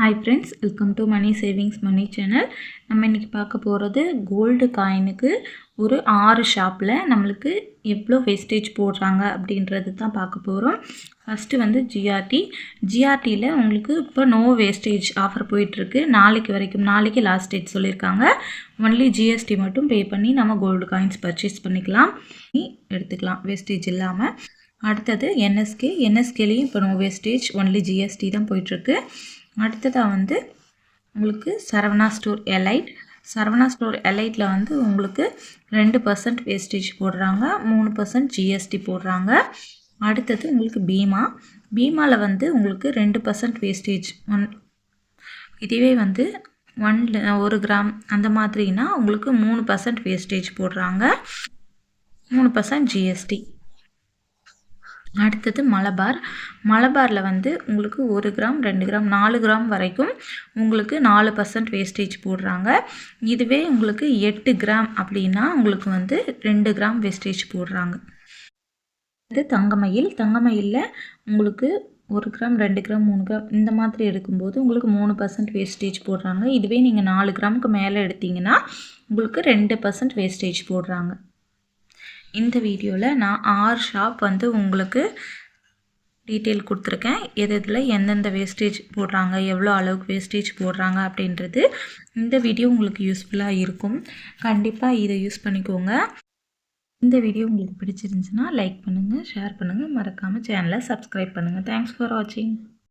Hi friends welcome to money savings money channel நம்ம இன்றைக்கி பார்க்க போகிறது கோல்டு காயினுக்கு ஒரு ஆறு ஷாப்பில் நம்மளுக்கு எவ்வளோ வேஸ்டேஜ் போடுறாங்க அப்படின்றது தான் பார்க்க போகிறோம் ஃபஸ்ட்டு வந்து ஜிஆர்டி ஜிஆர்டியில் உங்களுக்கு இப்போ நோ வேஸ்டேஜ் ஆஃபர் போயிட்டுருக்கு. நாளைக்கு வரைக்கும் நாளைக்கு லாஸ்ட் டேட் சொல்லியிருக்காங்க. ஒன்லி ஜிஎஸ்டி மட்டும் பே பண்ணி நம்ம கோல்டு காயின்ஸ் பர்ச்சேஸ் பண்ணிக்கலாம். எடுத்துக்கலாம் வேஸ்டேஜ் இல்லாமல் அடுத்தது என்எஸ்கே என்எஸ்கேலேயும் இப்போ நோ வேஸ்டேஜ் ஒன்லி ஜிஎஸ்டி தான் போயிட்டுருக்கு. அடுத்ததாக வந்து உங்களுக்கு Saravana store elite. Saravana store எலைட்டில் வந்து உங்களுக்கு ரெண்டு பர்சன்ட் வேஸ்டேஜ் போடுறாங்க மூணு பர்சன்ட் ஜிஎஸ்டி போடுறாங்க. அடுத்தது உங்களுக்கு பீமா. பீமாவில் வந்து உங்களுக்கு ரெண்டு பர்சன்ட் வேஸ்டேஜ் ஒன் இதுவே வந்து ஒன் ஒரு கிராம் அந்த மாதிரினா உங்களுக்கு மூணு பர்சன்ட் வேஸ்டேஜ் போடுறாங்க. மூணு பர்சன்ட் ஜிஎஸ்டி அடுத்தது மலபார். மலபாரில் வந்து உங்களுக்கு ஒரு கிராம் ரெண்டு கிராம் நாலு கிராம் வரைக்கும் உங்களுக்கு நாலு பர்சன்ட் வேஸ்டேஜ் போடுறாங்க. இதுவே உங்களுக்கு எட்டு கிராம் அப்படின்னா உங்களுக்கு வந்து ரெண்டு கிராம் வேஸ்டேஜ் போடுறாங்க. இது தங்கமயில். தங்கமயிலில் உங்களுக்கு ஒரு கிராம் ரெண்டு கிராம் மூணு கிராம் இந்த மாதிரி எடுக்கும்போது உங்களுக்கு மூணு பர்சன்ட் வேஸ்டேஜ் போடுறாங்க. இதுவே நீங்கள் நாலு கிராமுக்கு மேலே எடுத்திங்கன்னா உங்களுக்கு ரெண்டு பர்சன்ட் வேஸ்டேஜ் போடுறாங்க. இந்த வீடியோவில் நான் ஆறு ஷாப் வந்து உங்களுக்கு டீட்டெயில் கொடுத்துருக்கேன். எது இதில் எந்தெந்த வேஸ்டேஜ் போடுறாங்க எவ்வளோ அளவுக்கு வேஸ்டேஜ் போடுறாங்க அப்படின்றது இந்த வீடியோ உங்களுக்கு யூஸ்ஃபுல்லாக இருக்கும். கண்டிப்பாக இதை யூஸ் பண்ணிக்கோங்க. இந்த வீடியோ உங்களுக்கு பிடிச்சிருந்துச்சுன்னா லைக் பண்ணுங்கள் ஷேர் பண்ணுங்கள் மறக்காமல் சேனலை சப்ஸ்கிரைப் பண்ணுங்கள் தேங்க்ஸ் ஃபார் வாட்சிங்